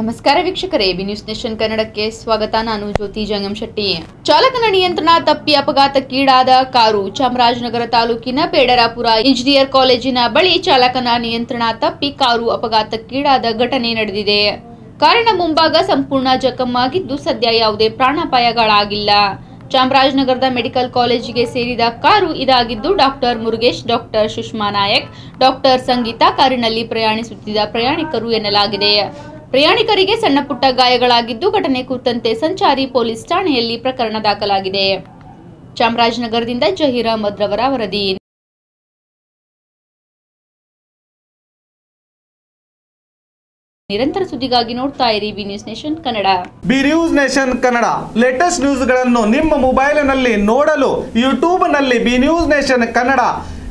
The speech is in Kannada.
ನಮಸ್ಕಾರ ವೀಕ್ಷಕರೇ ಬಿ ನ್ಯೂಸ್ ನೇಷನ್ ಕನ್ನಡಕ್ಕೆ ಸ್ವಾಗತ. ನಾನು ಜ್ಯೋತಿ ಜಂಗಮ್ ಶೆಟ್ಟಿ. ಚಾಲಕನ ನಿಯಂತ್ರಣ ತಪ್ಪಿ ಅಪಘಾತಕ್ಕೀಡಾದ ಕಾರು ಚಾಮರಾಜನಗರ ತಾಲೂಕಿನ ಪೇಡರಾಪುರ ಇಂಜಿನಿಯರ್ ಕಾಲೇಜಿನ ಬಳಿ ಚಾಲಕನ ನಿಯಂತ್ರಣ ತಪ್ಪಿ ಕಾರು ಅಪಘಾತಕ್ಕೀಡಾದ ಘಟನೆ ನಡೆದಿದೆ. ಕಾರಿನ ಮುಂಭಾಗ ಸಂಪೂರ್ಣ ಜಖಮ್ಮಾಗಿದ್ದು ಸದ್ಯ ಯಾವುದೇ ಪ್ರಾಣಾಪಾಯಗಳಾಗಿಲ್ಲ. ಚಾಮರಾಜನಗರದ ಮೆಡಿಕಲ್ ಕಾಲೇಜಿಗೆ ಸೇರಿದ ಕಾರು ಇದಾಗಿದ್ದು doctor Murugesh, doctor Sushma Nayak, doctor Sangeetha ಕಾರಿನಲ್ಲಿ ಪ್ರಯಾಣಿಸುತ್ತಿದ್ದ ಪ್ರಯಾಣಿಕರು ಎನ್ನಲಾಗಿದೆ. ಪ್ರಯಾಣಿಕರಿಗೆ ಸಣ್ಣ ಪುಟ್ಟ ಗಾಯಗಳಾಗಿದ್ದು ಘಟನೆ ಕುರಿತಂತೆ ಸಂಚಾರಿ ಪೊಲೀಸ್ ಠಾಣೆಯಲ್ಲಿ ಪ್ರಕರಣ ದಾಖಲಾಗಿದೆ. ಚಾಮರಾಜನಗರದಿಂದ ಜಹೀರ್ ಅಹಮದ್ ರವರ ವರದಿ. ನಿರಂತರ ಸುದ್ದಿಗಾಗಿ ನೋಡ್ತಾ ಇರಿ B news nation Kannada. B news nation Kannada. Latest ನ್ಯೂಸ್ಗಳನ್ನು ನಿಮ್ಮ ಮೊಬೈಲಿನಲ್ಲಿ ನೋಡಲು ಯೂಟ್ಯೂಬ್ನಲ್ಲಿ ಬಿ ನ್ಯೂಸ್ ನೇಷನ್ ಕನ್ನಡ.